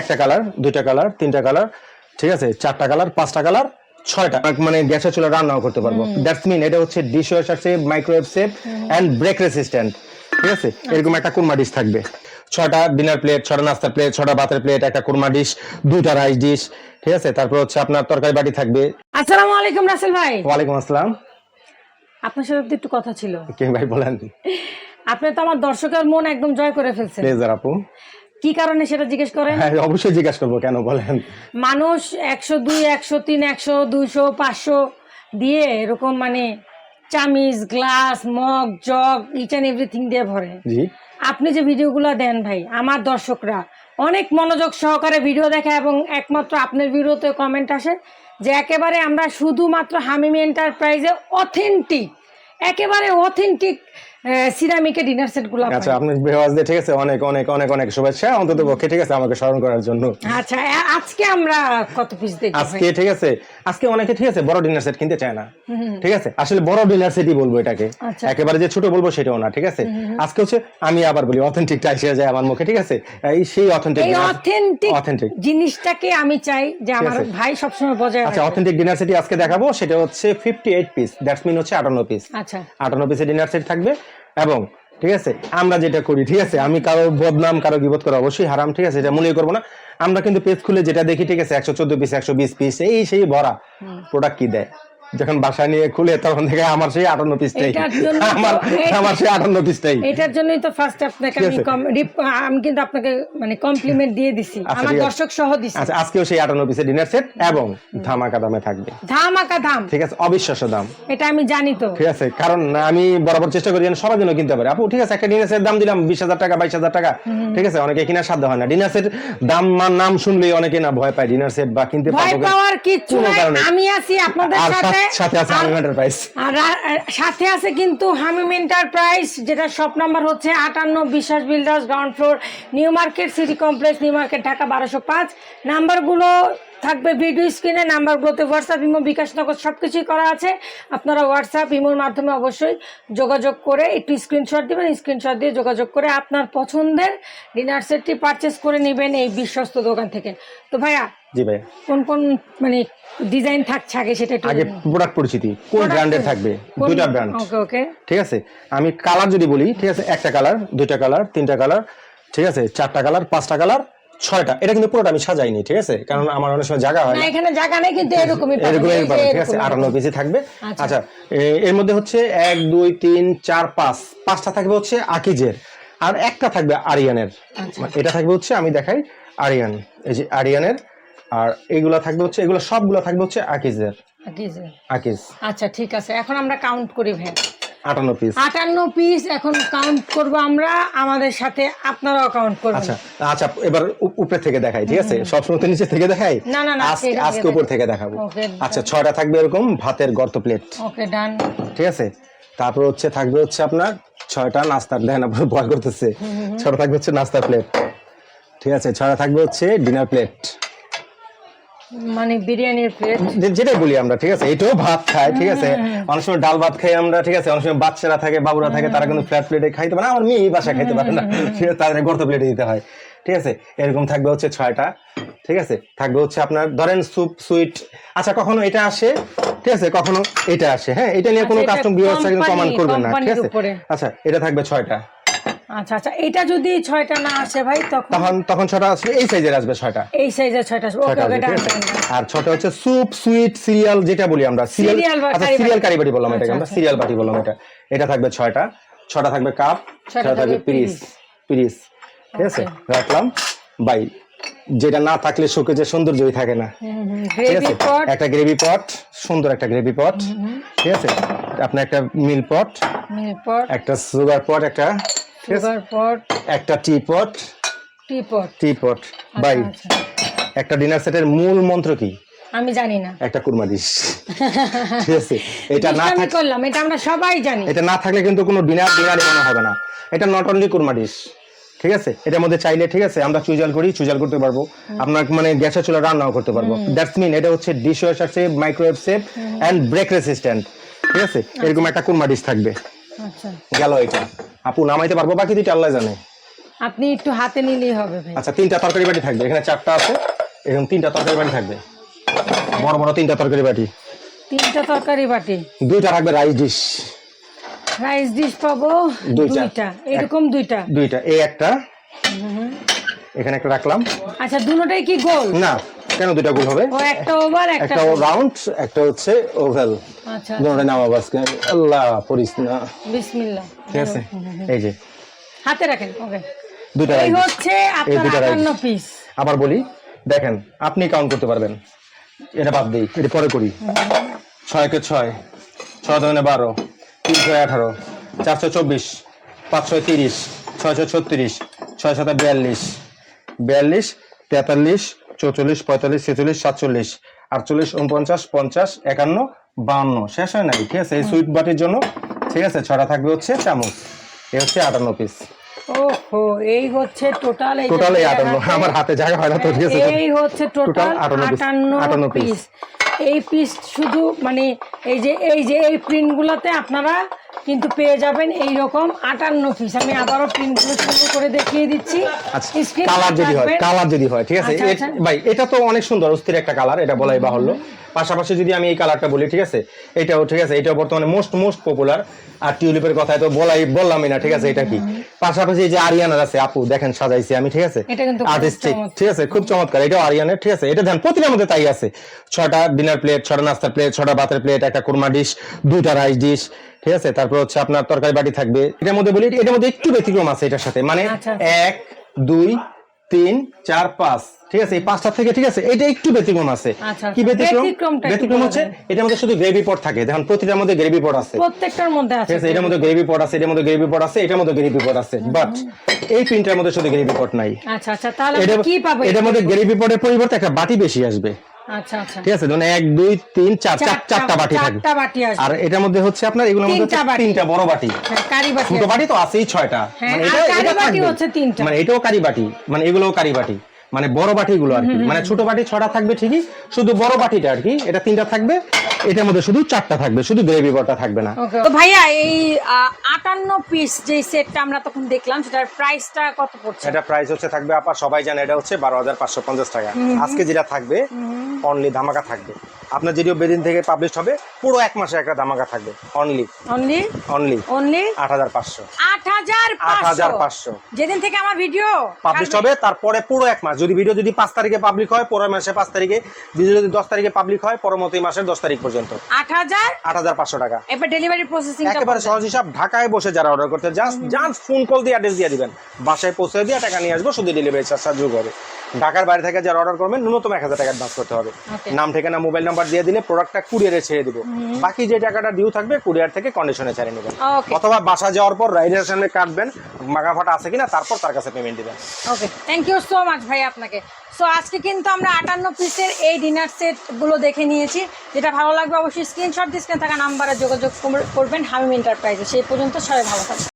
একটা কালার দুইটা কালার তিনটা কালার ঠিক আছে? চারটা কালার পাঁচটা কালার ছয়টা। মানে গ্যাসের চুলা রান্নাও করতে পারব। দ্যাটস মিন এটা হচ্ছে dishwasher safe microwave safe and break resistant ঠিক আছে? এরকম একটা কুরমা ডিশ থাকবে। ছয়টা ডিনার প্লেট ছটা নাস্তার প্লেট ছটা ভাতের প্লেট একটা কুরমা ডিশ দুইটা রাইস ডিশ ঠিক আছে? তারপর হচ্ছে আপনার তরকারি বাটি থাকবে। আসসালামু আলাইকুম রাসেল ভাই। ওয়ালাইকুম আসসালাম। আপনার সাথে একটু কথা ছিল। কে ভাই বলেন? আপনি তো আমার দর্শকের মন একদম জয় করে ফেলছেন প্লেজার আপু কি কারণে সেটা জিজ্ঞেস করেন? হ্যাঁ অবশ্যই জিজ্ঞাসা করব কেন বলেন? মানুষ একশো দুই একশো তিন একশো দুইশো পাঁচশো দিয়ে এরকম মানে চামিজ glass mug jug each and everything দিয়ে ভরে। জি। আপনি যে ভিডিওগুলো দেন ভাই আমার দর্শকরা অনেক মনোযোগ সহকারে ভিডিও দেখে এবং একমাত্র আপনার ভিডিওতে কমেন্ট আসে যে একেবারে আমরা শুধুমাত্র হামিমি এন্টারপ্রাইজে অথেন্টিক একেবারে অথেন্টিক সিরামিকের ডিনার সেটগুলো আচ্ছা আপনি বেওয়াজদের ঠিক আছে অনেক অনেক অনেক অনেক শুভেচ্ছা। অন্তত পক্ষে ঠিক আছে আমাকে স্মরণ করার জন্য। আচ্ছা আজকে আমরা কত পিস দেখব? আজকে ঠিক আছে আজকে অনেকে ঠিক আছে বড় ডিনার সেট কিনতে চায় না। ঠিক আছে আসলে বড় ডিনার সেটই বলব এটাকে। আচ্ছা। একেবারে যে ছোট বলব সেটাও না ঠিক আছে? আজকে হচ্ছে আমি আবার বলি অথেন্টিকটা এসে যায় আমার মুখে ঠিক আছে? এই সেই অথেন্টিক এই অথেন্টিক অথেন্টিক জিনিসটাকে আমি চাই যে আমার ভাই সবসময় বজায় আচ্ছা অথেন্টিক ডিনার সেটই আজকে দেখাবো সেটা হচ্ছে fifty eight piece that's mean হচ্ছে আটান্ন পিস আচ্ছা। আটান্ন পিসের ডিনার সেট থাকবে। এবং ঠিক আছে আমরা যেটা করি ঠিক আছে আমি কারও বদনাম কারও বিপদ করে অবশ্যই হারাম ঠিক আছে এটা মনে করব না। আমরা কিন্তু পেজ খুলে যেটা দেখি ঠিক আছে একশো চোদ্দ পিস একশো বিশ পিস এই সেই ভরা প্রোডাক্ট কি দেয়? যখন বাসা নিয়ে খুলে তখন থেকে আমার সেই আটান্ন পিসটাই আমার আমার সেই আটান্ন পিসটাই এটার জন্যই তো ফার্স্ট আপনাকে আমি কম- আমি কিন্তু আপনাকে মানে কমপ্লিমেন্ট দিয়ে দিছি। আচ্ছা, আমার দর্শক সহ দিছি। আচ্ছা আজকেও সেই আটান্ন পিসের ডিনার সেট এবং ধামাকা দামে থাকবে। ধামাকা দাম। ঠিক আছে অবিশ্বাস্য দাম। এটা আমি জানি তো। ঠিক আছে কারণ আমি বরাবর চেষ্টা করি যেন সবার জন্য কিনতে পারে। আপু ঠিক আছে একটা ডিনার সেট দাম দিলাম বিশ হাজার টাকা বাইশ হাজার টাকা। ঠিক আছে অনেকে কিনা সাধ্য হয় না। ডিনার সেট দাম মান নাম শুনলেই অনেকে না ভয় পায়। ডিনার সেট বা কিনতে ভয় পারব পাওয়ার কিচ্ছু কোনো নাই। কারণে। আমি আছি আপনাদের সাথে সাথে- আছে হামিম এন্টারপ্রাইজ সাথে আছে কিন্তু হামিম এন্টারপ্রাইজ যেটা শপ নাম্বার হচ্ছে আটান্ন Biswas builders ground floor new market city complex new market Dhaka বারোশো পাঁচ। নাম্বারগুলো থাকবে ভিডিও স্ক্রিনে নাম্বারগুলোতে হোয়াটসঅ্যাপ ইমো বিকাশ নগর সব কিছুই করা আছে। আপনারা হোয়াটসঅ্যাপ ইমোর মাধ্যমে অবশ্যই যোগাযোগ করে একটু স্ক্রিনশট দেবেন স্ক্রিনশট দিয়ে যোগাযোগ করে আপনার পছন্দের ডিনার সেটটি পারচেস করে নেবেন এই বিশ্বস্ত দোকান থেকে। তো ভাইয়া জি ভাই কোন কোন মানে ডিজাইন থাকছে আগে সেটা একটু আগে প্রোডাক্ট পরিচিতি কোন ব্র্যান্ডের থাকবে? দুইটা ব্র্যান্ড ওকে ওকে ঠিক আছে? আমি কালার যদি বলি ঠিক আছে একটা কালার দুইটা কালার তিনটা কালার ঠিক আছে চারটা কালার পাঁচটা কালার ছয়টা। এটা কিন্তু পুরোটা আমি সাজাইনি ঠিক আছে? কারণ আমার অনেক সময় জায়গা হয় না এখানে জায়গা নেই কিন্তু এরকমই এই ঠিক আছে? আটান্ন পিসি থাকবে। আচ্ছা। আচ্ছা এর মধ্যে হচ্ছে এক দুই তিন চার পাঁচ। পাঁচটা থাকবে হচ্ছে আকিজের। আর একটা থাকবে আরিয়ানের। আচ্ছা। এটা থাকবে হচ্ছে আমি দেখাই আরিয়ান। এই যে আরিয়ানের আর এগুলা থাকবে হচ্ছে এগুলো সবগুলো থাকবে হচ্ছে আকিজের। আকিজ। আচ্ছা ঠিক আছে। এখন আমরা কাউন্ট করি ভাই। আটান্ন পিস আটান্ন পিস এখন কাউন্ট করব আমরা আমাদের সাথে আপনারাও কাউন্ট করবেন আচ্ছা আচ্ছা এবার উপরে থেকে দেখাই ঠিক আছে? সবসময় তো নিচে থেকে দেখাই? না, না, না, আজকে আজকে উপর থেকে দেখাবো। আচ্ছা ছয়টা থাকবে এরকম ভাতের গর্ত প্লেট ওকে ডান ঠিক আছে? তারপর হচ্ছে থাকবে হচ্ছে আপনার ছয়টা নাস্তার দেখেন আপনার ভয় করতেছে। ছয়টা থাকবে হচ্ছে নাস্তার প্লেট ঠিক আছে ছয়টা থাকবে হচ্ছে ডিনার প্লেট মানে বিরিয়ানির প্লেট যেটাই বলি আমরা ঠিক আছে? এটাও ভাত খায় ঠিক আছে? অনেক সময় ডাল ভাত খাই আমরা ঠিক আছে? অনেক সময় বাচ্চারা থাকে বাবুরা থাকে তারা কিন্তু ফ্ল্যাট প্লেটে খাইতে পারে না, আমার মেয়ে এই বাসা খাইতে পারে না। তাদের গর্ত প্লেটে দিতে হয় ঠিক আছে? এরকম থাকবে হচ্ছে ছয়টা ঠিক আছে? থাকবে হচ্ছে আপনার ধরেন স্যুপ সুইট আচ্ছা কখনো এটা আসে? ঠিক আছে কখনো এটা আসে। হ্যাঁ এটা নিয়ে কোনো আচ্ছা, এটা কাস্টম ভিউয়ার্স কিন্তু করবেন না ঠিক আছে? আচ্ছা এটা থাকবে ছয়টা। আচ্ছা আচ্ছা এটা যদি ছয়টা না আসে ভাই তখন? তখন তখন ছটা আসবে এই সাইজের আসবে ছয়টা। এই সাইজের ছয়টা আসবে। ওকে ওকে। আর ছটা হচ্ছে স্যুপ সুইট সিরিয়াল যেটা বলি আমরা সিরিয়াল আচ্ছা সিরিয়াল বাটি। কারি বাটি বললাম এটাকে আচ্ছা, আমরা আচ্ছা। সিরিয়াল বাটি বললাম এটা। এটা থাকবে ছয়টা ছটা থাকবে কাপ ছটা থাকবে পিরিস পিরিস ঠিক আছে? রাখলাম। বাই যেটা না থাকলে শোকেজের সৌন্দর্যই থাকে না। ঠিক আছে? একটা গ্রেভি পট সুন্দর একটা গ্রেভি পট ঠিক আছে? আপনার একটা মিল পট একটা সুগার পট একটা সুগার পট একটা টি পট টি পট টি পট বাই আচ্ছা। একটা ডিনার সেটের মূল মন্ত্র কি? আমি জানি না। একটা কুরমা ডিশ ঠিক আছে। এটা না আমি থাক করলাম এটা আমরা সবাই জানি। এটা না থাকলে কিন্তু কোনো ডিনার ডিনারই মনে হবে না। এটা নট অনলি কুরমা ডিশ ঠিক আছে? এটার মধ্যে চাইলে ঠিক আছে আমরা চুজাল করি চুজাল করতে পারব। আপনার মানে গ্যাসের চুলা রান্নাও করতে পারব। দ্যাটস মিন এটা হচ্ছে dishwasher safe microwave safe and break resistant ঠিক আছে? এরকম একটা কুরমা ডিশ থাকবে। আচ্ছা। গেল এটা। আপু নামাইতে পারব? বাকি দুইটা আল্লাহ জানে। আপনি একটু হাতে নিলেই হবে ভাই। আচ্ছা তিনটা তরকারি বাটি থাকবে। এখানে চারটা আছে। এরকম তিনটা তরকারি বাটি থাকবে। বড় বড় তিনটা তরকারি বাটি। তিনটা তরকারি বাটি। দুইটা থাকবে রাইস ডিশ রাইস ডিশ পাবো। দুইটা। এরকম দুইটা। দুইটা। এই একটা। এখানে একটা রাখলাম। আচ্ছা দুটোটাই কি গোল? না। কেন দুইটা গোল হবে? একটা ওভার একটা রাউন্ড একটা হচ্ছে ওভেল আচ্ছা দুটোটা নামাবো আজকে। আল্লাহ পড়িস না। বিসমিল্লাহ। ঠিক আছে? এই যে। হাতে রাখেন ওকে। দুইটা এই হচ্ছে আপনার দুইটা rice। আটান্ন পিস আবার বলি দেখেন আপনি কাউন্ট করতে পারবেন। এটা বাদ দিই এটা পরে করি। ছয়কে ছয় ছয় দোকানে বারো তিনশো আঠারো চারশো চব্বিশ পাঁচশো তিরিশ ছয়শো ছত্রিশ ছয় সাথে বিয়াল্লিশ বিয়াল্লিশ তেতাল্লিশ চৌচল্লিশ পঁয়তাল্লিশ ছেচল্লিশ সাতচল্লিশ আটচল্লিশ উনপঞ্চাশ পঞ্চাশ একান্ন বাহান্ন শেষ হয় নাই ঠিক আছে এই সুইট বাটির জন্য ঠিক আছে ছটা থাকবে হচ্ছে চামচ। এ হচ্ছে আটান্ন পিস ওহো এই হচ্ছে টোটাল এই টোটাল এই আটান্ন। আমার হাতে জায়গা হয় না তো ঠিক আছে। এই হচ্ছে টোটাল Total 58 piece, আটান্ন পিস এই পিস শুধু মানে এই যে এই যে এই প্রিন্টগুলোতে আপনারা কিন্তু পেয়ে যাবেন এই রকম আটান্ন পিস আমি আবারও প্রিন্টগুলো সুন্দর করে দেখিয়ে দিচ্ছি। আচ্ছা কালার যদি হয় কালার যদি হয় ঠিক আছে? আচ্ছা, আচ্ছা। ভাই এটা তো অনেক সুন্দর অস্থির একটা কালার এটা বলাই বাহুল্য। পাশাপাশি যদি আমি এই কালারটা বলি ঠিক আছে? এটাও ঠিক আছে? এটাও বর্তমানে মোস্ট মোস্ট পপুলার আর টিউলিপের কথা তো বলাই বললামই না ঠিক আছে? এটা কি? পাশাপাশি এই যে আরিয়ানার আছে আপু দেখেন সাজাইছি আমি ঠিক আছে? আর্টিস্টিক ঠিক আছে? খুব চমৎকার। এটাও আরিয়ানের ঠিক আছে? এটা ধ্যান প্রতিটার মধ্যে তাই আছে। ছটা ডিনার প্লেট ছটা নাস্তার প্লেট ছটা ভাতের প্লেট একটা কুরমা ডিশ দুইটা রাইস ডিশ ঠিক আছে? তারপর হচ্ছে আপনার তরকারি বাটি থাকবে। এটার মধ্যে বলি এটার মধ্যে একটু ব্যতিক্রম আছে এটার সাথে। মানে আচ্ছা। এক দুই তিন চার পাঁচ। ঠিক আছে? এই পাঁচটা থেকে ঠিক আছে? এটা একটু ব্যতিক্রম আছে। আচ্ছা, কি। ব্যতিক্রম? ব্যতিক্রম হচ্ছে। এটার মধ্যে শুধু গ্রেভি পট থাকে। দেখুন প্রতিটার মধ্যে গ্রেভি পট আছে। প্রত্যেকটার মধ্যে আছে ঠিক আছে? এটার মধ্যে গ্রেভি পট আছে এটার মধ্যে গ্রেভি পট আছে এটার মধ্যে গ্রেভি পট আছে। বাট এই প্রিন্টের মধ্যে শুধু গ্রেভি পট নাই। আচ্ছা আচ্ছা তাহলে কি পাবো এটার মধ্যে গ্রেভি পটের পরিবর্তে একটা বাটি বেশি আসবে। ঠিক আছে? ধরুন এক দুই তিন চার চার চারটা- চারটা বাটি থাকবে। চারটা বাটি আসবে। আর এটার মধ্যে হচ্ছে আপনার এগুলোর মধ্যে তিনটা বড় বাটি। বাটি ছোট বাটি তো আছেই ছয়টা। হ্যাঁ, মানে এটা। মানে এটাও কারি বাটি। মানে এগুলোও কারি বাটি। মানে বড় বাটিগুলো আর কি। মানে ছোট বাটি ছটা থাকবে ঠিকই শুধু বড় বাটিটা আর কি। এটা তিনটা থাকবে এটার মধ্যে শুধু চারটা থাকবে শুধু গ্রেভি বটা থাকবে না। তো ভাইয়া এই আটান্ন পিস যে সেটটা আমরা তখন দেখলাম সেটার প্রাইসটা কত পড়ছে? এটা প্রাইস হচ্ছে থাকবে আপা সবাই জানে এটা হচ্ছে বারো হাজার পাঁচশো পঞ্চাশ টাকা। আজকে যেটা থাকবে অনলি ধামাকা থাকবে। আপনার যেটিও বেদিন থেকে পাবলিশ হবে পুরো এক মাসে একটা ধামাকা থাকবে। অনলি অনলি অনলি অনলি আট হাজার পাঁচশো। আট হাজার আট হাজার পাঁচশো। যেদিন থেকে আমার ভিডিও পাবলিশ হবে তারপরে পুরো এক মাস। যদি ভিডিও যদি পাঁচ তারিখে পাবলিক হয় পরের মাসে পাঁচ তারিখে। ভিডিও যদি দশ তারিখে পাবলিক হয় পরবর্তী মাসের দশ তারিখ পর্যন্ত। আট হাজার? আট হাজার পাঁচশো টাকা। এবার ডেলিভারি প্রসেসিং একেবারে সহজ হিসাব ঢাকায় বসে যারা অর্ডার করতে জাস্ট জাস্ট ফোন কল দিয়ে অ্যাড্রেস দিয়ে দিবেন। বাসায় পৌঁছে দিয়ে টাকা নিয়ে আসব শুধু ডেলিভারি চার্জ যোগ হবে। ঢাকার বাইরে থেকে যারা অর্ডার করবেন ন্যূনতম এক হাজার টাকা অ্যাডভান্স করতে হবে. নাম ঠিকানা মোবাইল নাম্বার দিয়ে দিলে প্রোডাক্টটা কুরিয়ারে ছেড়ে দিব। বাকি যে টাকাটা ডিউ থাকবে কুরিয়ার থেকে কন্ডিশনে ছেড়ে নেবেন. অথবা বাসা যাওয়ার পর রাইডার সামনে কাটবেন মাগা ফাটা আছে কিনা তারপর তার কাছে পেমেন্ট দিবেন। Okay thank you so much ভাই আপনাকে। সো আজকে কিন্তু আমরা আটান্ন পিসের এই ডিনার সেটগুলো দেখে নিয়েছি। যেটা ভালো লাগবে অবশ্যই স্ক্রিনশট দিয়ে স্ক্রিনে থাকা নাম্বারে যোগাযোগ কর- করবেন হামিম এন্টারপ্রাইজে সেই পর্যন্ত সবাই ভালো থাকবেন।